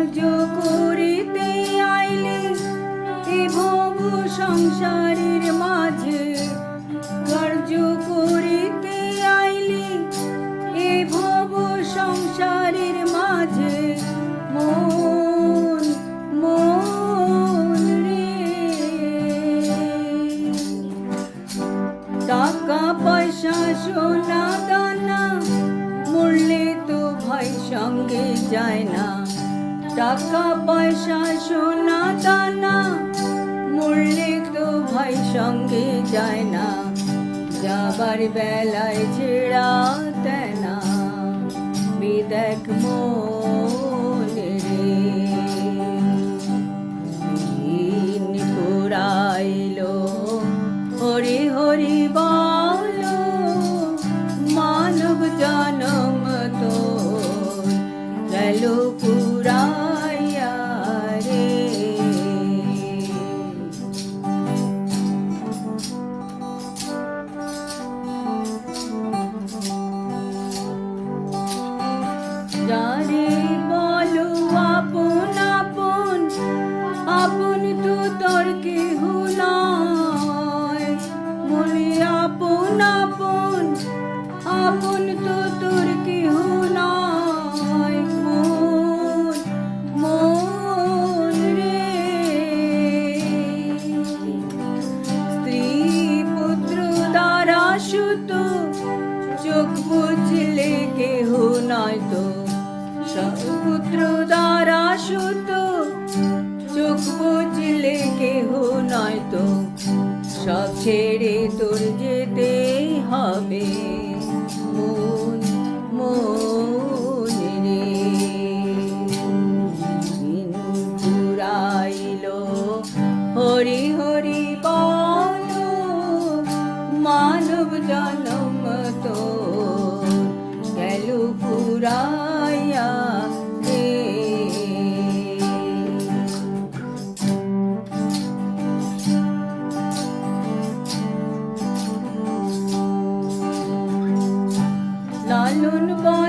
কার্য করিতে আইলে এ ভব সংসারের মাঝে কার্য করিতে আইলে এ ভব সংসারের মাঝে মন মন রে। টাকা, পয়সা, সোনা, দানা, মরলে তো ভাই সঙ্গে যায় না। টাকা পয়সা সোনা দানা মরলে তো ভাই সঙ্গে যায় না। যাবার বেলায় ছেড়া যারে বলো আপন আপন আপন তো তোর কেহ নয়। মনে আপন আপন আপন তো তোর পুত্র দ্বারা সুত চোখ বুঝলে কেহ নয় তো। সব ছেড়ে তোর যেতে হবে মন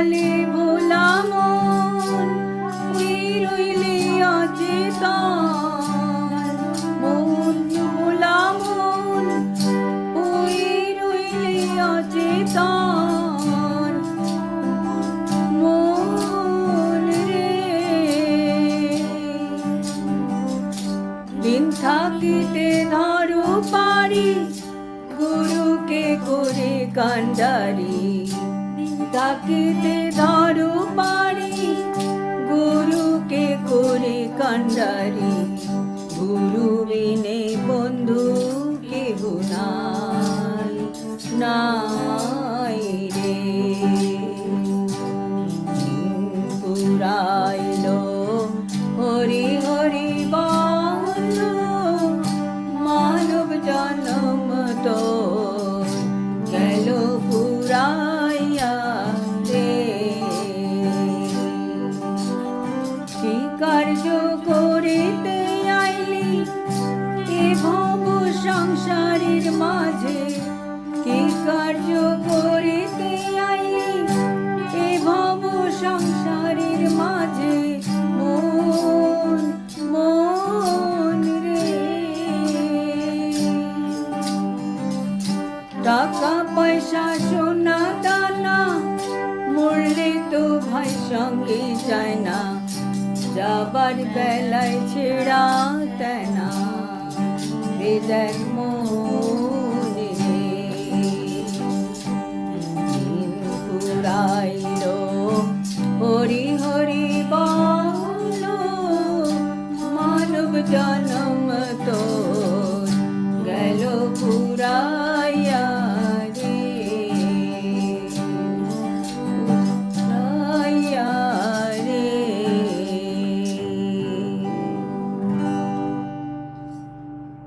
বলে ভোলা মন ওই রইলে অচেতন। মন ভোলা মন ওই রইলে অচেতন। মন রে, দিন থাকিতে ধরো থাকিতে দারু পারি গুরুকে করে কান্ডারি কার্য করিতে আইলি, এ ভব সংসারের মাঝে কি কার্য করিতে আইলি? এ ভব সংসারের মাঝে মন মন রে। টাকা, পয়সা, সোনা, দানা, মরলে তো ভাই সঙ্গে যায় না। যাবার বেলায় ছেড়া তেনা। বেদেখ মনে দিন পুরাইল হরি হরি বল, মানব জনম তো গেল পুরা